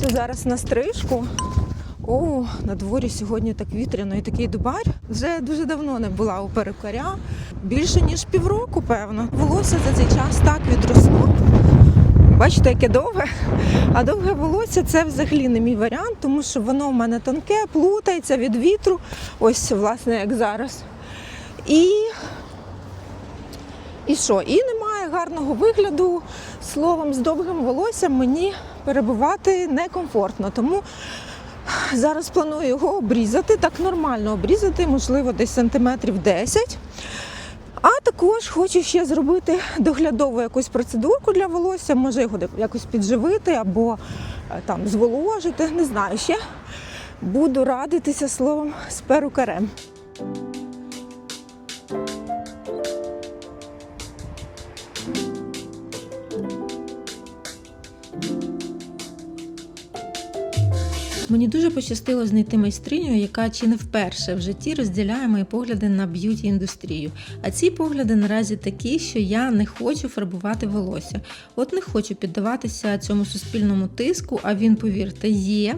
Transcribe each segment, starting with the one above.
Їду зараз на стрижку. О, на дворі сьогодні так вітряно і такий дубар. Вже дуже давно не була у перукаря. Більше ніж півроку, певно. Волосся за цей час так відросло. Бачите, яке довге. А довге волосся це взагалі не мій варіант, тому що воно в мене тонке, плутається від вітру. Ось, власне, як зараз. І і що? І немає гарного вигляду. Словом, з довгим волоссям мені перебувати некомфортно. Тому зараз планую його обрізати, так нормально обрізати, можливо, десь сантиметрів 10. А також хочу ще зробити доглядову якусь процедурку для волосся, може його якось підживити або е, там зволожити, не знаю ще. Буду радитися словом з перукарем. Мені дуже пощастило знайти майстриню, яка чи не вперше в житті розділяє мої погляди на б'юті індустрію. А ці погляди наразі такі, що я не хочу фарбувати волосся. От не хочу піддаватися цьому суспільному тиску, а він, повірте, є.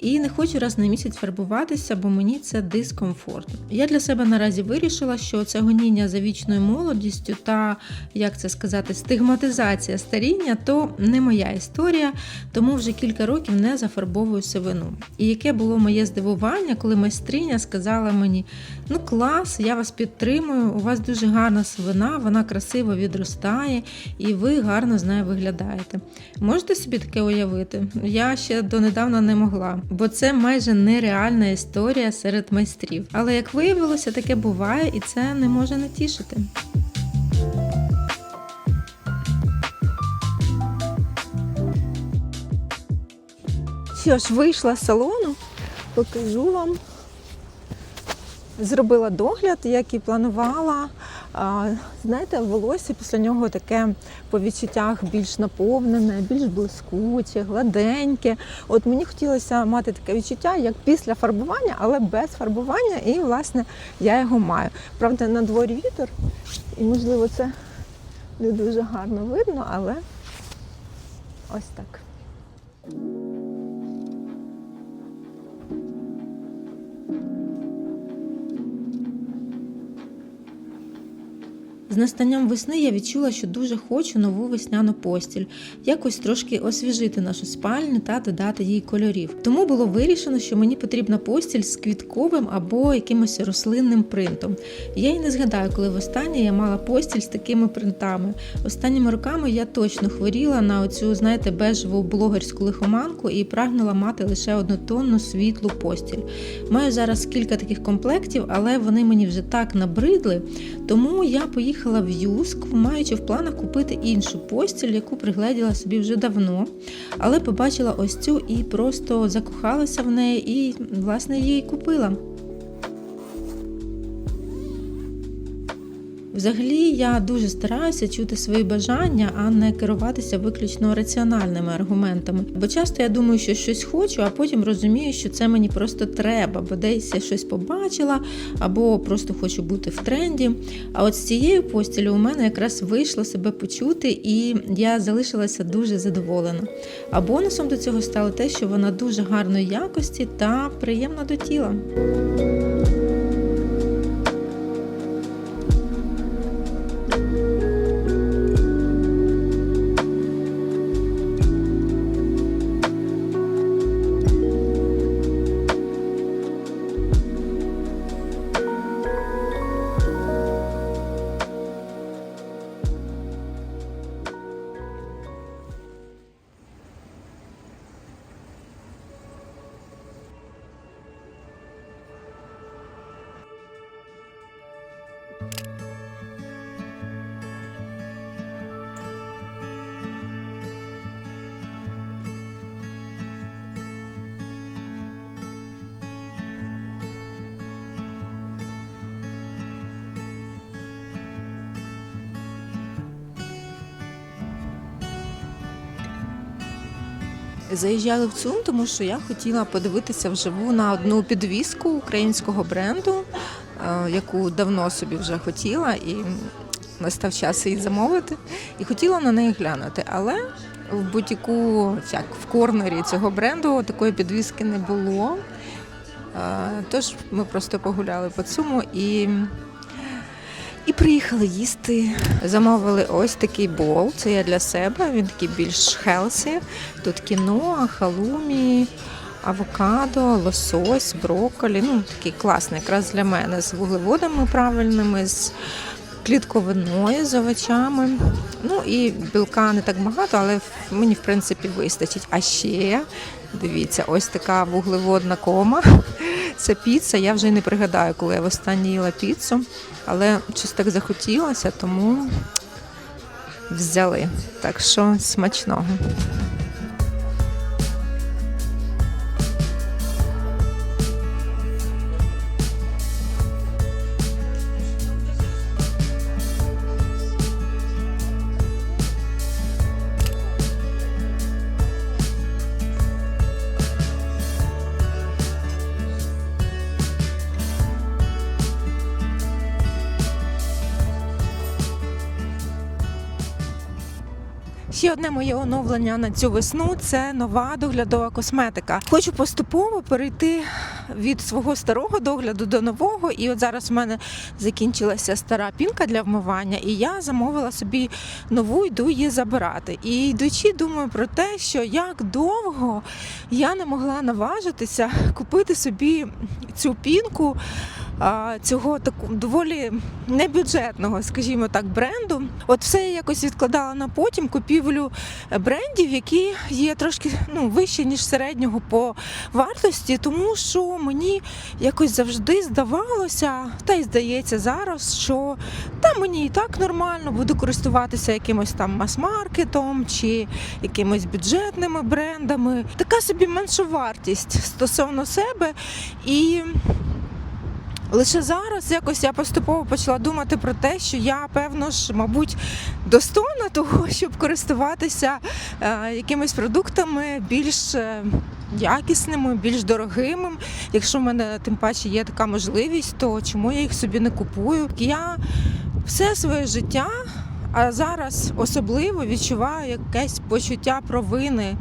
І не хочу раз на місяць фарбуватися, бо мені це дискомфортно. Я для себе наразі вирішила, що це гоніння за вічною молодістю та, як це сказати, стигматизація старіння то не моя історія, тому вже кілька років не зафарбовую сивину. І яке було моє здивування, коли майстриня сказала мені: ну клас, я вас підтримую, у вас дуже гарна сивина, вона красиво відростає, і ви гарно з нею виглядаєте. Можете собі таке уявити? Я ще донедавна не могла, бо це майже нереальна історія серед майстрів. Але як виявилося, таке буває, і це не може не тішити. Що ж, вийшла з салону, покажу вам. Зробила догляд, як і планувала. Знаєте, волосся після нього таке по відчуттях більш наповнене, більш блискуче, гладеньке. От мені хотілося мати таке відчуття, як після фарбування, але без фарбування, і власне я його маю. Правда, на дворі вітер, і можливо це не дуже гарно видно, але ось так. З настанням весни я відчула, що дуже хочу нову весняну постіль, якось трошки освіжити нашу спальню та додати їй кольорів. Тому було вирішено, що мені потрібна постіль з квітковим або якимось рослинним принтом. Я й не згадаю, коли востаннє я мала постіль з такими принтами. Останніми роками я точно хворіла на оцю, знаєте, бежеву блогерську лихоманку і прагнула мати лише однотонну світлу постіль. Маю зараз кілька таких комплектів, але вони мені вже так набридли, тому я поїхала в Юск, маючи в планах купити іншу постіль, яку пригледіла собі вже давно, але побачила ось цю і просто закохалася в неї і, власне, її купила. Взагалі я дуже стараюся чути свої бажання, а не керуватися виключно раціональними аргументами. Бо часто я думаю, що щось хочу, а потім розумію, що це мені просто треба, бо десь я щось побачила, або просто хочу бути в тренді. А от з цією постілю у мене якраз вийшло себе почути, і я залишилася дуже задоволена. А бонусом до цього стало те, що вона дуже гарної якості та приємна до тіла. Заїжджали в ЦУМ, тому що я хотіла подивитися вживу на одну підвіску українського бренду, яку давно собі вже хотіла. І настав час її замовити і хотіла на неї глянути. Але в бутіку, як в корнері цього бренду, такої підвіски не було. Тож ми просто погуляли по цьому і, і приїхали їсти. Замовили ось такий бол. Це я для себе. Він такий більш хелсі. Тут кіно, халумі, авокадо, лосось, брокколі. Ну, такий класний, якраз для мене з вуглеводами правильними, з клітковиною, з овочами. Ну і білка не так багато, але мені в принципі вистачить. А ще дивіться, ось така вуглеводна кома. Це піца. Я вже й не пригадаю, коли я востаннє їла піцу, але щось так захотілося, тому взяли. Так що смачного. Ще одне моє оновлення на цю весну це нова доглядова косметика. Хочу поступово перейти від свого старого догляду до нового. І от зараз в мене закінчилася стара пінка для вмивання, і я замовила собі нову, йду її забирати. І йдучи, думаю про те, що як довго я не могла наважитися купити собі цю пінку цього таку доволі небюджетного, скажімо так, бренду. От все я якось відкладала на потім купівлю брендів, які є трошки ну, вище, ніж середнього по вартості, тому що мені якось завжди здавалося, та й здається зараз, що та мені і так нормально буду користуватися якимось там мас-маркетом чи якимось бюджетними брендами. Така собі меншовартість стосовно себе і. Лише зараз якось я поступово почала думати про те, що я певно ж, мабуть, достойна того, щоб користуватися е, якимись продуктами більш е, якісними, більш дорогими. Якщо в мене тим паче є така можливість, то чому я їх собі не купую? Я все своє життя, а зараз особливо відчуваю якесь почуття провини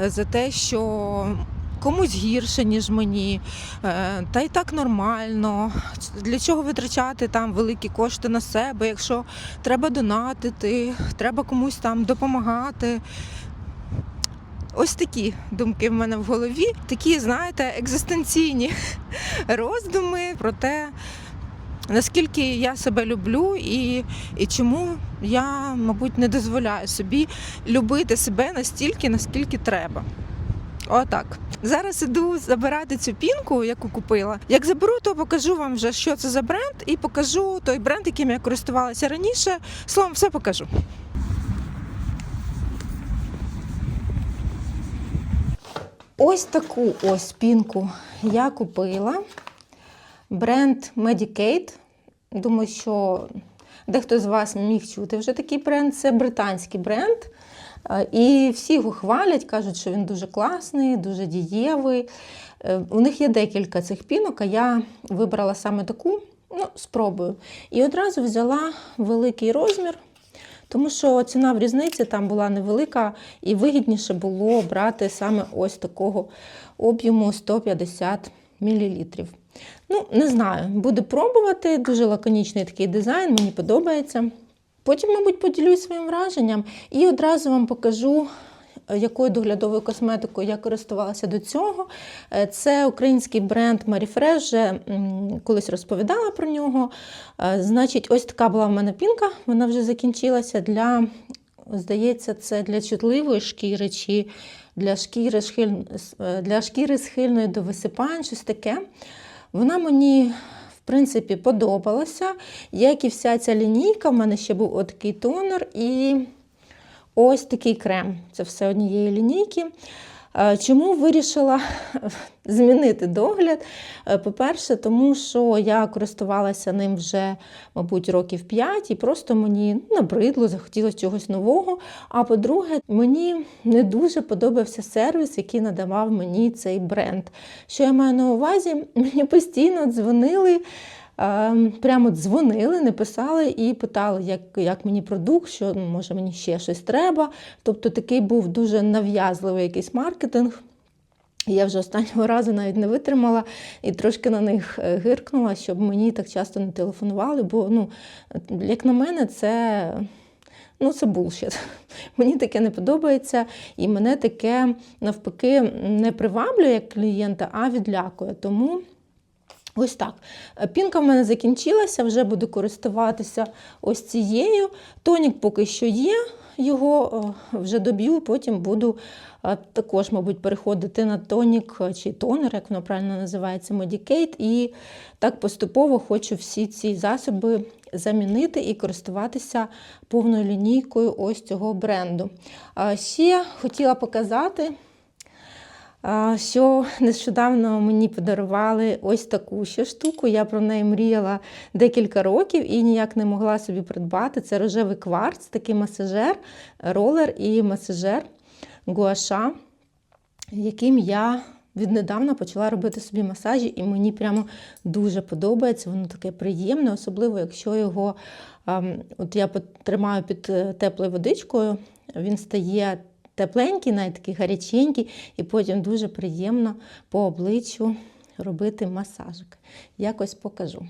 е, за те, що комусь гірше, ніж мені, е, та й так нормально. Для чого витрачати там великі кошти на себе, якщо треба донатити, треба комусь там допомагати. Ось такі думки в мене в голові, такі, знаєте, екзистенційні роздуми про те, наскільки я себе люблю і, і чому я, мабуть, не дозволяю собі любити себе настільки, наскільки треба. Отак. Зараз іду забирати цю пінку, яку купила. Як заберу, то покажу вам вже, що це за бренд, і покажу той бренд, яким я користувалася раніше. Словом, все покажу. Ось таку ось пінку я купила. Бренд Medicaid. Думаю, що дехто з вас міг чути вже такий бренд. Це британський бренд. І всі його хвалять, кажуть, що він дуже класний, дуже дієвий. Е, У них є декілька цих пінок, а я вибрала саме таку, ну, спробую. І одразу взяла великий розмір, тому що ціна в різниці там була невелика, і вигідніше було брати саме ось такого об'єму 150 мл. Ну, не знаю, буду пробувати. Дуже лаконічний такий дизайн, мені подобається. Потім, мабуть, поділюсь своїм враженням і одразу вам покажу, е, якою доглядовою косметикою я користувалася до цього. Е, Це український бренд Marifresh, вже колись розповідала про нього. Е, Значить, ось така була в мене пінка, вона вже закінчилася для, здається, це для чутливої шкіри чи для шкіри, для шкіри схильної до висипань, щось таке. Вона мені принципі, подобалося. Як і вся ця лінійка, в мене ще був отакий тонер і ось такий крем. Це все однієї лінійки. Е, Чому вирішила змінити догляд? Е, По-перше, тому що я користувалася ним вже, мабуть, років 5, і просто мені набридло, захотілося чогось нового. А по-друге, мені не дуже подобався сервіс, який надавав мені цей бренд. Що я маю на увазі? Мені постійно дзвонили е, прямо дзвонили, не писали і питали, як, як мені продукт, що ну, може мені ще щось треба. Тобто такий був дуже нав'язливий якийсь маркетинг. Я вже останнього разу навіть не витримала і трошки на них е, гиркнула, щоб мені так часто не телефонували, бо, ну, як на мене, це. Ну, це булшіт. Мені таке не подобається, і мене таке навпаки не приваблює як клієнта, а відлякує. Тому ось так. Пінка в мене закінчилася, вже буду користуватися ось цією. Тонік поки що є, його е, вже доб'ю, потім буду е, також, мабуть, переходити на тонік е, чи тонер, як воно правильно називається, Modicate. І так поступово хочу всі ці засоби замінити і користуватися повною лінійкою ось цього бренду. Ще хотіла показати. Що нещодавно мені подарували ось таку ще штуку. Я про неї мріяла декілька років і ніяк не могла собі придбати. Це рожевий кварц, такий масажер, ролер і масажер гуаша, яким я віднедавна почала робити собі масажі, і мені прямо дуже подобається. Воно таке приємне, особливо, якщо його ем, от я тримаю під е, теплою водичкою, він стає тепленький, навіть такі гаряченький, і потім дуже приємно по обличчю робити масажик. Якось покажу.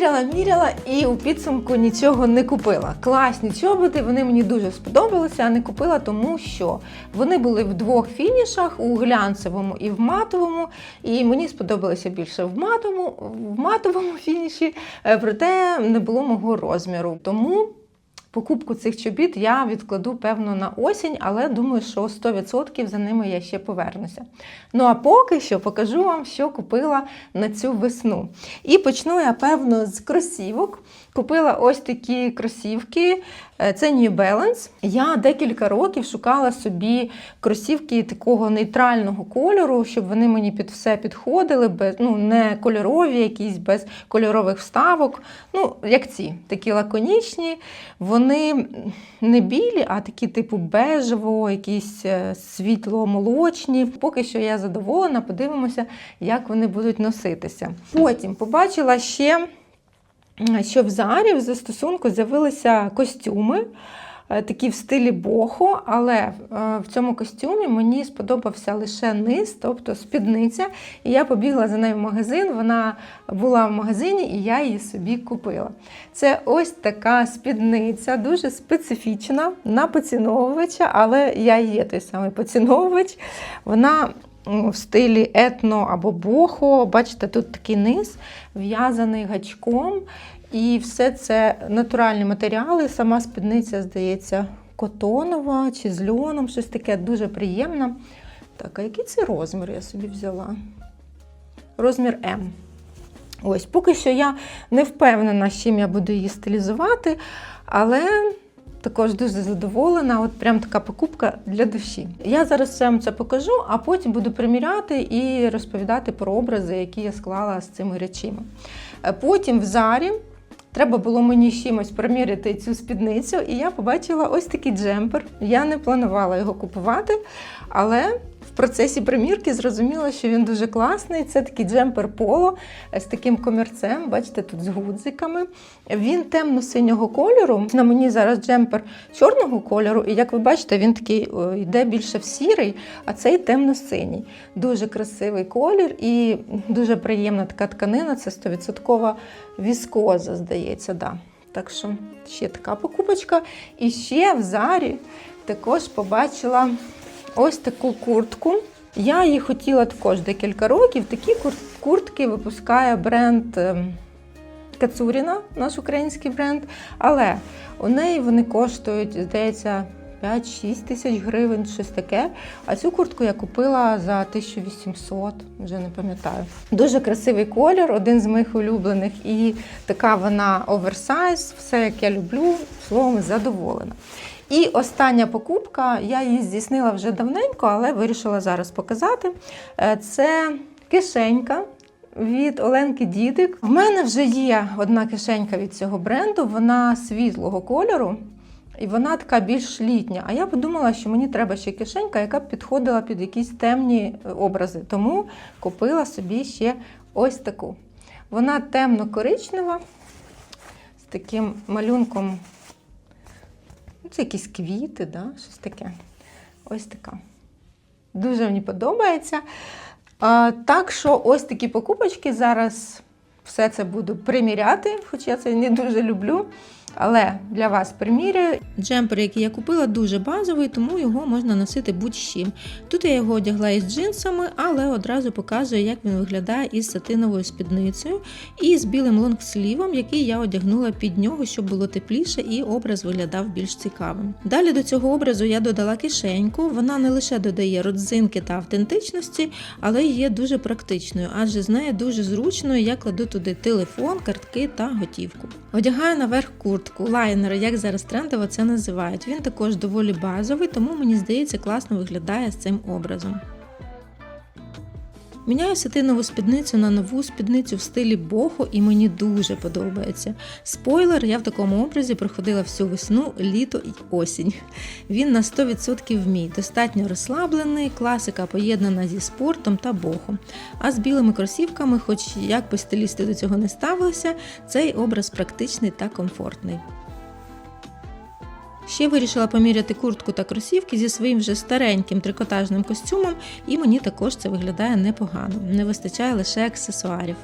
Міряла, міряла і у підсумку нічого не купила. Класні чоботи, вони мені дуже сподобалися, а не купила, тому що вони були в двох фінішах у глянцевому і в матовому. І мені сподобалося більше в матовому, в матовому фініші, е, проте не було мого розміру. Тому Покупку цих чобіт я відкладу, певно, на осінь, але думаю, що 100% за ними я ще повернуся. Ну а поки що покажу вам, що купила на цю весну. І почну я, певно, з кросівок. Купила ось такі кросівки, це New Balance. Я декілька років шукала собі кросівки такого нейтрального кольору, щоб вони мені під все підходили, без, ну, не кольорові, якісь без кольорових вставок. Ну, як ці, такі лаконічні. Вони не білі, а такі типу бежево, якісь е, світло-молочні. Поки що я задоволена, подивимося, як вони будуть носитися. Потім побачила ще що в зарі в застосунку з'явилися костюми, е, такі в стилі бохо, але е, в цьому костюмі мені сподобався лише низ, тобто спідниця. І я побігла за нею в магазин. Вона була в магазині, і я її собі купила. Це ось така спідниця, дуже специфічна на поціновувача, але я є той самий поціновувач. Вона в стилі етно або бохо. Бачите, тут такий низ в'язаний гачком. І все це натуральні матеріали. Сама спідниця, здається, котонова чи з льоном, щось таке дуже приємне. Так, а який це розмір я собі взяла? Розмір М. Ось, поки що я не впевнена, з чим я буду її стилізувати, але також дуже задоволена. От прям така покупка для душі. Я зараз вам це покажу, а потім буду приміряти і розповідати про образи, які я склала з цими речима. Е, потім в зарі. Треба було мені чимось приміряти цю спідницю, і я побачила ось такий джемпер. Я не планувала його купувати, але процесі примірки зрозуміла, що він дуже класний. Це такий джемпер поло з таким комірцем, бачите, тут з гудзиками. Він темно-синього кольору. На мені зараз джемпер чорного кольору, і як ви бачите, він такий йде більше в сірий, а цей темно-синій. Дуже красивий колір і дуже приємна така тканина. Це 100% віскоза, здається. Да. Так що ще така покупочка. І ще в зарі також побачила ось таку куртку. Я її хотіла також декілька років. Такі куртки випускає бренд ем, Кацуріна, наш український бренд. Але у неї вони коштують, здається, 5-6 тисяч гривень, щось таке. А цю куртку я купила за 1800, вже не пам'ятаю. Дуже красивий колір, один з моїх улюблених. І така вона оверсайз, все як я люблю, словом, задоволена. І остання покупка, я її здійснила вже давненько, але вирішила зараз показати. Е, Це кишенька від Оленки Дідик. В мене вже є одна кишенька від цього бренду, вона світлого кольору. І вона така більш літня. А я подумала, що мені треба ще кишенька, яка б підходила під якісь темні е, образи. Тому купила собі ще ось таку. Вона темно-коричнева, з таким малюнком. Це якісь квіти, да? щось таке. Ось така. Дуже мені подобається. А, так що ось такі покупочки. Зараз все це буду приміряти, хоча я це не дуже люблю. Але для вас приміряю. Джемпер, який я купила, дуже базовий, тому його можна носити будь-чим. Тут я його одягла із джинсами, але одразу показую, як він виглядає із сатиновою спідницею і з білим лонгслівом, який я одягнула під нього, щоб було тепліше і образ виглядав більш цікавим. Далі до цього образу я додала кишеньку. Вона не лише додає родзинки та автентичності, але є дуже практичною, адже з нею дуже зручно я кладу туди телефон, картки та готівку. Одягаю наверх куртку, лайнер, як зараз трендово це називають. Він також доволі базовий, тому мені здається, класно виглядає з цим образом. Міняю сатинову спідницю на нову спідницю в стилі бохо і мені дуже подобається. Спойлер, я в такому образі проходила всю весну, літо і осінь. Він на 100% мій, достатньо розслаблений, класика поєднана зі спортом та бохом. А з білими кросівками, хоч як би стилісти до цього не ставилися, цей образ практичний та комфортний. Ще вирішила поміряти куртку та кросівки зі своїм вже стареньким трикотажним костюмом, і мені також це виглядає непогано. Не вистачає лише аксесуарів.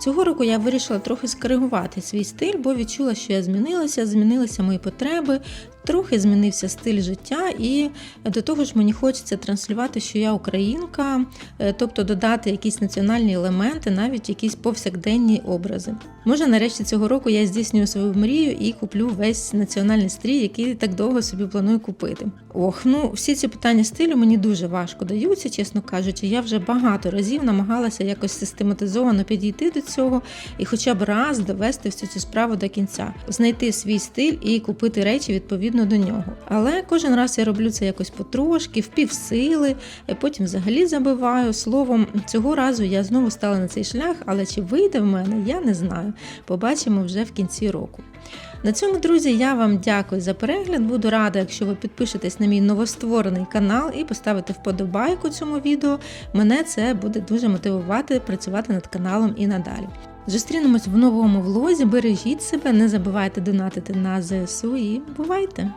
Цього року я вирішила трохи скоригувати свій стиль, бо відчула, що я змінилася, змінилися мої потреби, трохи змінився стиль життя, і до того ж мені хочеться транслювати, що я українка, е, тобто додати якісь національні елементи, навіть якісь повсякденні образи. Може, нарешті цього року я здійснюю свою мрію і куплю весь національний стрій, який так довго собі планую купити. Ох, ну всі ці питання стилю мені дуже важко даються, чесно кажучи. Я вже багато разів намагалася якось систематизовано підійти до цього і хоча б раз довести всю цю справу до кінця, знайти свій стиль і купити речі відповідно до нього. Але кожен раз я роблю це якось потрошки, в півсили, і потім взагалі забиваю. Словом, цього разу я знову стала на цей шлях, але чи вийде в мене, я не знаю. Побачимо вже в кінці року. На цьому, друзі, я вам дякую за перегляд. Буду рада, якщо ви підпишетесь на мій новостворений канал і поставите вподобайку цьому відео. Мене це буде дуже мотивувати працювати над каналом і надалі. Зустрінемось в новому влозі. Бережіть себе, не забувайте донатити на ЗСУ і бувайте!